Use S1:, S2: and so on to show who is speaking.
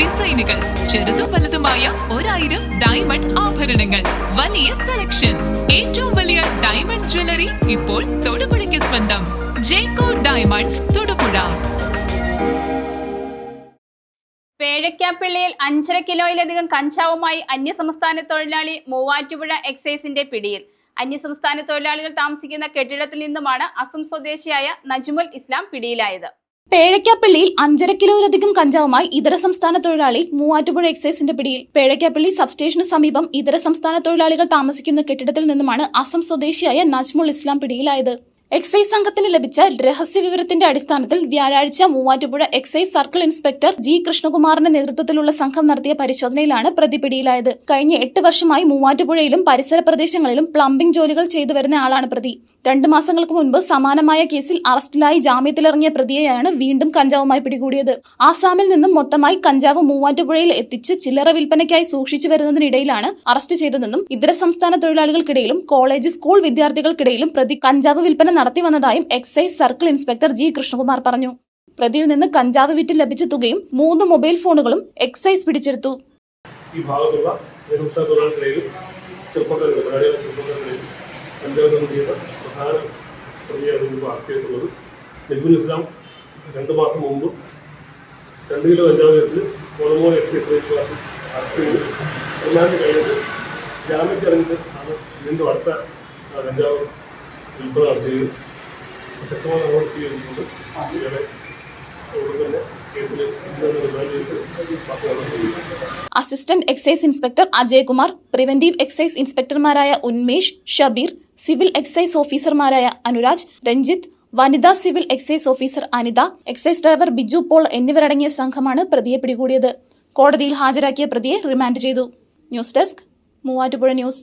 S1: ഡിസൈനുകൾ ചെറുതും വലുതുമായ ഒരായിരം ഡയമണ്ട് ആഭരണങ്ങൾ. വലിയ സെലക്ഷൻ ഏറ്റവും വലിയ ഡയമണ്ട് ജ്വല്ലറി ഇപ്പോൾ തൊടുപുഴയ്ക്ക് സ്വന്തം. ജേക്കോ ഡയമണ്ട്സ് തൊടുപുഴ.
S2: പേഴക്കാപ്പിള്ളിയിൽ അഞ്ചര കിലോയിലധികം കഞ്ചാവുമായി അന്യസംസ്ഥാന തൊഴിലാളി മൂവാറ്റുപുഴ എക്സൈസിന്റെ പിടിയിൽ. അന്യസംസ്ഥാന തൊഴിലാളികൾ താമസിക്കുന്ന കെട്ടിടത്തിൽ നിന്നുമാണ് അസം സ്വദേശിയായ നജ്മുൽ ഇസ്ലാം പിടിയിലായത്.
S3: പേഴയ്ക്കാപ്പള്ളിയിൽ അഞ്ചര കിലോയിലധികം കഞ്ചാവുമായി ഇതര സംസ്ഥാന തൊഴിലാളി മൂവാറ്റുപുഴ എക്സൈസിന്റെ പിടിയിൽ. പേഴയ്ക്കാപ്പള്ളി സബ്സ്റ്റേഷന് സമീപം ഇതര സംസ്ഥാന തൊഴിലാളികൾ താമസിക്കുന്ന കെട്ടിടത്തിൽ നിന്നുമാണ് അസം സ്വദേശിയായ നജ്മുൾ ഇസ്ലാം പിടിയിലായത്. എക്സൈസ് സംഘത്തിന് ലഭിച്ച രഹസ്യ വിവരത്തിന്റെ അടിസ്ഥാനത്തിൽ വ്യാഴാഴ്ച Muvattupuzha excise circle inspector G കൃഷ്ണകുമാറിന്റെ നേതൃത്വത്തിലുള്ള സംഘം നടത്തിയ പരിശോധനയിലാണ് പ്രതി പിടിയിലായത്. കഴിഞ്ഞ എട്ട് വർഷമായി മൂവാറ്റുപുഴയിലും പരിസര പ്രദേശങ്ങളിലും പ്ലംബിംഗ് ജോലികൾ ചെയ്തു വരുന്ന ആളാണ് പ്രതി. രണ്ടു മാസങ്ങൾക്ക് മുൻപ് സമാനമായ കേസിൽ അറസ്റ്റിലായി ജാമ്യത്തിലിറങ്ങിയ പ്രതിയെയാണ് വീണ്ടും കഞ്ചാവുമായി പിടികൂടിയത്. ആസാമിൽ നിന്നും മൊത്തമായി കഞ്ചാവ് മൂവാറ്റുപുഴയിൽ എത്തിച്ച് ചില്ലറ വിൽപ്പനയ്ക്കായി സൂക്ഷിച്ചു വരുന്നതിനിടയിലാണ് അറസ്റ്റ് ചെയ്തതെന്നും ഇതര സംസ്ഥാന തൊഴിലാളികൾക്കിടയിലും കോളേജ് സ്കൂൾ വിദ്യാർത്ഥികൾക്കിടയിലും പ്രതി കഞ്ചാവ് വിൽപ്പന നടത്തി വന്നതായും excise circle inspector G. Krishnakumar പറഞ്ഞു. പ്രതിയിൽ നിന്ന് കഞ്ചാവ് വിറ്റ് ലഭിച്ച തുകയും മൂന്ന് മൊബൈൽ ഫോണുകളും എക്സൈസ് പിടിച്ചെടുത്തു.
S4: ഈ ഇസ്ലാം രണ്ട് മാസം രണ്ട് കിലോ കഞ്ചാവ് കേസിൽ കൊളമോ എക്സൈസ് റേറ്റ് അറസ്റ്റ് ചെയ്തു. റിമാൻഡ് കഴിഞ്ഞിട്ട് ജാമ്യത്തിറങ്ങിയിട്ട് ആണ് വീണ്ടും അടുത്ത കഞ്ചാവ് വിൽപ്പന നടത്തുകയും ശക്തമായ നടപടി സ്വീകരിച്ചിട്ടുണ്ട് ഇയാളെ
S3: assistant excise inspector Ajaykumar preventive excise ഇൻസ്പെക്ടർമാരായ Unmesh Shabeer civil excise ഓഫീസർമാരായ അനുരാജ് രഞ്ജിത്ത് വനിതാ civil excise officer Anitha excise driver Biju Paul എന്നിവരടങ്ങിയ സംഘമാണ് പ്രതിയെ പിടികൂടിയത്. കോടതിയിൽ ഹാജരാക്കിയ പ്രതിയെ റിമാൻഡ് ചെയ്തു. News desk Muvattupuzha news.